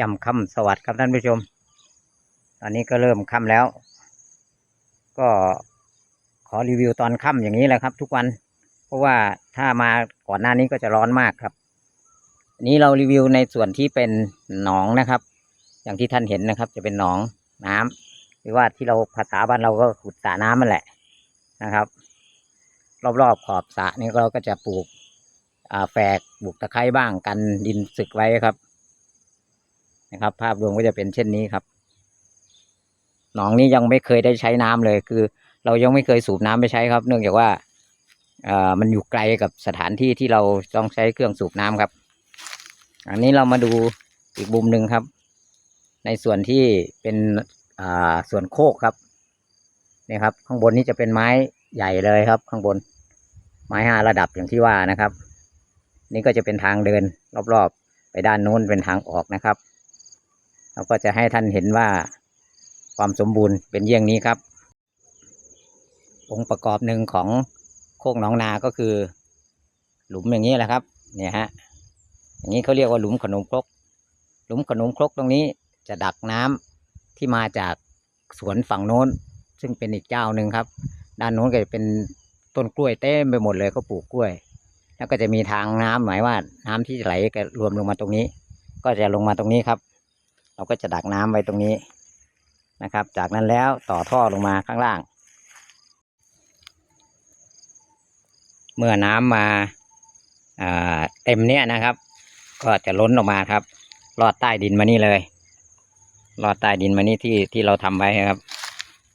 ย่ำค่ำสวัสดิ์ครับท่านผู้ชม ตอนนี้ก็เริ่มค่ำแล้ว ก็ขอรีวิวตอนค่ำอย่างนี้แหละครับ ทุกวัน เพราะว่าถ้ามาก่อนหน้านี้ก็จะร้อนมากครับนี้เรารีวิวในส่วนที่เป็นหนองนะครับ อย่างที่ท่านเห็นนะครับ จะเป็นหนองน้ำหรือว่าที่เราภาษาบ้านเราก็ขุดสระน้ำมันแหละนะครับ รอบๆขอบสระนี่เราก็จะปลูกแฝกปลูกตะไคร้บ้างกันดินสึกไว้ครับ นะครับ ภาพรวมก็จะเป็นเช่นนี้ครับ หนองนี้ยังไม่เคยได้ใช้น้ำเลย คือ เรายังไม่เคยสูบน้ำไปใช้ครับ เนื่องจากว่าเอ่อมันอยู่ไกลกับสถานที่ที่เราต้องใช้เครื่องสูบน้ำครับ อันนี้เรามาดูอีกมุมหนึ่งครับ ในส่วนที่เป็นอ่าส่วนโคกครับนี่ครับ ข้างบนนี้จะเป็นไม้ใหญ่เลยครับ ข้างบน ไม้ห้าระดับอย่างที่ว่านะครับ นี่ก็จะเป็นทางเดินรอบๆ ไปด้านโน้นเป็นทางออกนะครับ เราก็จะให้ท่านเห็นว่าความสมบูรณ์เป็นเยี่ยงนี้ครับ องค์ประกอบหนึ่งของโคกหนองนาก็คือ หลุมอย่างนี้แหละครับ เนี่ยฮะอย่างนี้เขาเรียกว่าหลุมขนมครก หลุมขนมครกตรงนี้จะดักน้ำที่มาจากสวนฝั่งโน้น ซึ่งเป็นอีกเจ้าหนึ่งครับ ด้านโน้นก็จะเป็นต้นกล้วยเต็มไปหมดเลยเขาปลูกกล้วย แล้วก็จะมีทางน้ำหมายว่าน้ำที่ไหลก็รวมลงมาตรงนี้ ก็จะลงมาตรงนี้ครับ เราก็จะดักน้ำไว้ตรงนี้นะครับ จากนั้นแล้วต่อท่อลงมาข้างล่าง เมื่อน้ำมาอ่าเต็มเนี้ยนะครับ ก็จะล้นออกมาครับลอดใต้ดินมานี่เลยลอดใต้ดินมานี่ที่ที่เราทำไว้ครับ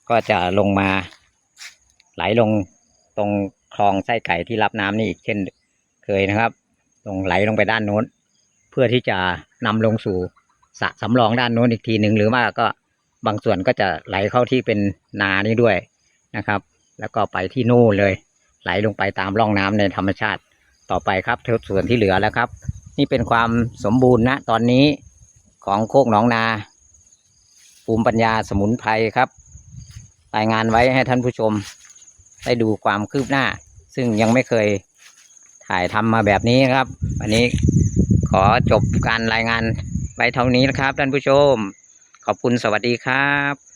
ก็จะลงมาไหลลงตรงคลองไส้ไก่ที่รับน้ำนี่อีกเช่นเคยนะครับลงไหลลงไปด้านโน้น เพื่อที่จะนำลงสู่ สะสำรองด้านโน้นอีกทีหนึ่งหรือว่าก็บางส่วนก็จะไหลเข้าที่เป็นนานี้ด้วยนะครับ แล้วก็ไปที่นู่นเลย ไหลลงไปตามร่องน้ำในธรรมชาติต่อไปครับส่วนที่เหลือแล้วครับ นี่เป็นความสมบูรณ์นะตอนนี้ของโคกหนองนา ภูมิปัญญาสมุนไพรครับรายงานไว้ให้ท่านผู้ชม ได้ดูความคืบหน้า ซึ่งยังไม่เคยถ่ายทำมาแบบนี้ครับ วันนี้ขอจบการรายงาน ไว้เท่านี้นะครับท่านผู้ชม ขอบคุณสวัสดีครับ